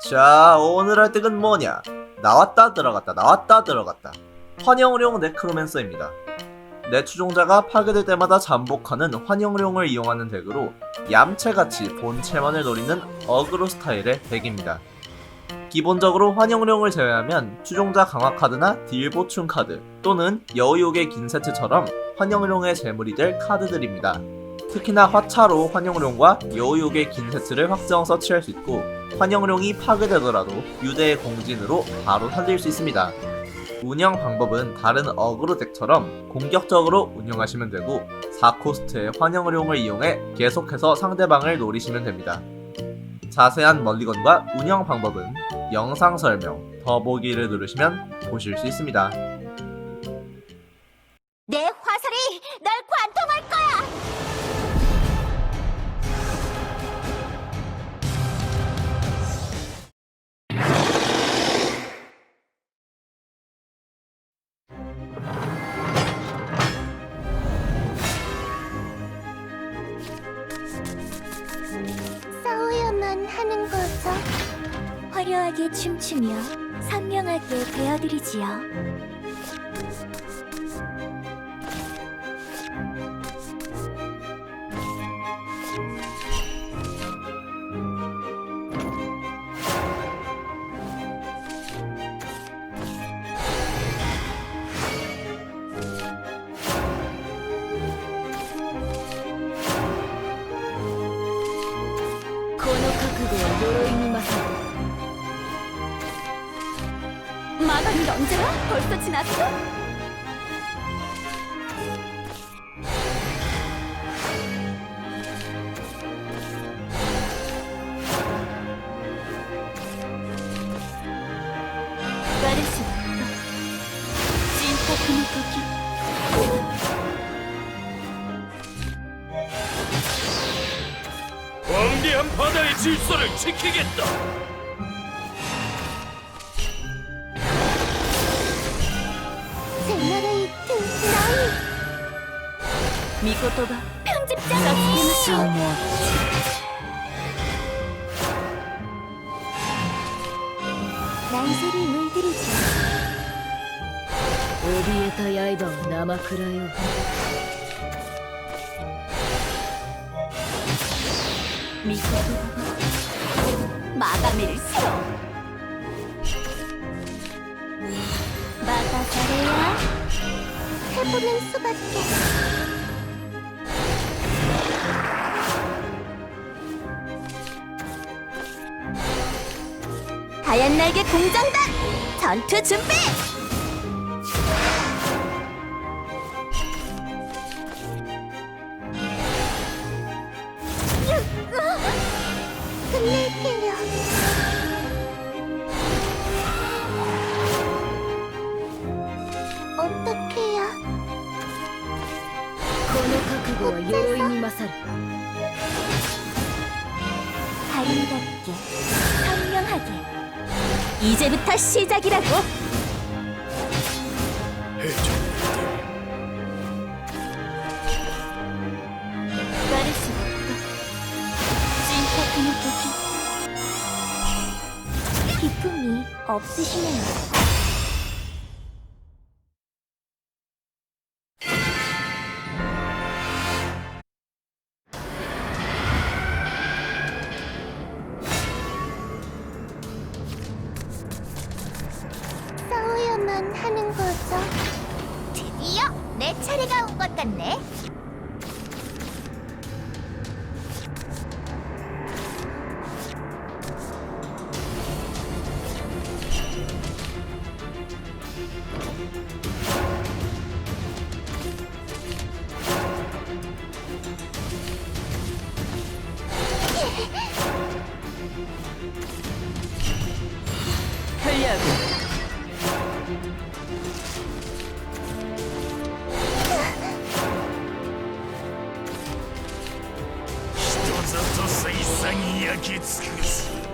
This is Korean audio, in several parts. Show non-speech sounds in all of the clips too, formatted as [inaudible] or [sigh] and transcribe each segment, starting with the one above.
자, 오늘 할 덱은 뭐냐? 나왔다 들어갔다 나왔다 들어갔다. 환영룡 네크로맨서입니다. 내 추종자가 파괴될 때마다 잠복하는 환영룡을 이용하는 덱으로 얌체같이 본체만을 노리는 어그로 스타일의 덱입니다. 기본적으로 환영룡을 제외하면 추종자 강화 카드나 딜 보충 카드 또는 여우욕의 긴 세트처럼 환영룡의 재물이 될 카드들입니다. 특히나 화차로 환영룡과 여우욕의 긴 세트를 확정 서치할 수 있고 환영룡이 파괴되더라도 유대의 공진으로 바로 살릴 수 있습니다. 운영 방법은 다른 어그로 덱처럼 공격적으로 운영하시면 되고 4코스트의 환영룡을 이용해 계속해서 상대방을 노리시면 됩니다. 자세한 멀리건과 운영 방법은 영상 설명 더보기를 누르시면 보실 수 있습니다. 화려하게 춤추며 선명하게 되어드리지요. 마감이 언제야? 벌써 지났어? 광대한 바다의 질서를 지키겠다. 미코토가 편집자 서스케마쇼 난세를 물들이지 怯えた刃を生くらよ 미코토가 마가미를 세워 마가 잘해야 해보는 수밖에 하얀 날개 공장단 전투 준비! 이제부터 시작이라고. 말할 수 없다. 진짜kum의時 기품이 없으시네요 하는 거죠. 드디어 내 차례가 온 것 같네. 편리하고 と再に焼き尽くす。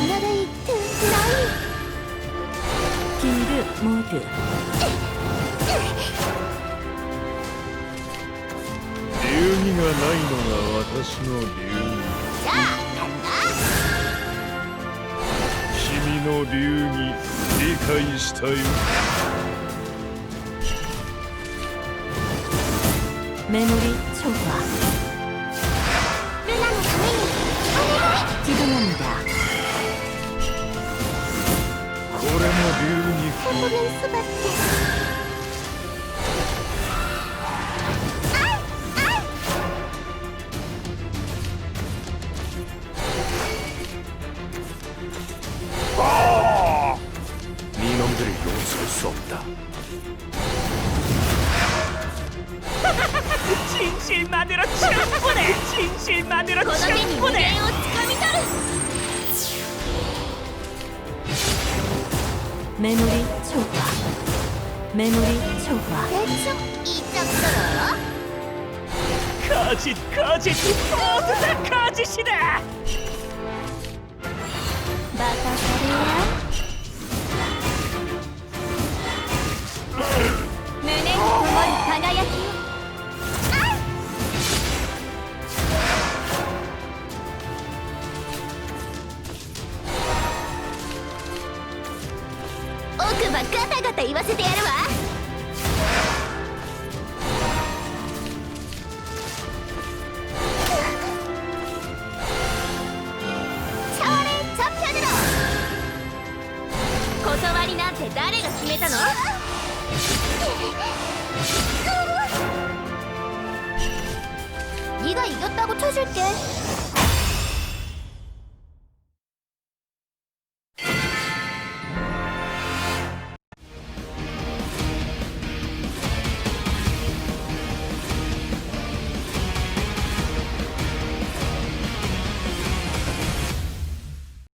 제너레이트 나이 긴급 모드 流儀がないのが私の流儀 자 간다 君の流儀理解したよ 메모리 초과 루나의 가면이 기동합니다 流儀風 해보는 수밖에 니놈들이 용서할 수 없다 [laughs] 진실만으로 충분해 진실만으로 この手に無 충분해 限をつかみ取る 메모리 초과. 메모리 초과. 대충 이 정도로. 거짓 거짓 모두 다 거짓이다 奥歯ガタガタ言わせてやるわチャーレーチャンピオンの断りなんて誰が決めたの네가 이겼다고 쳐줄게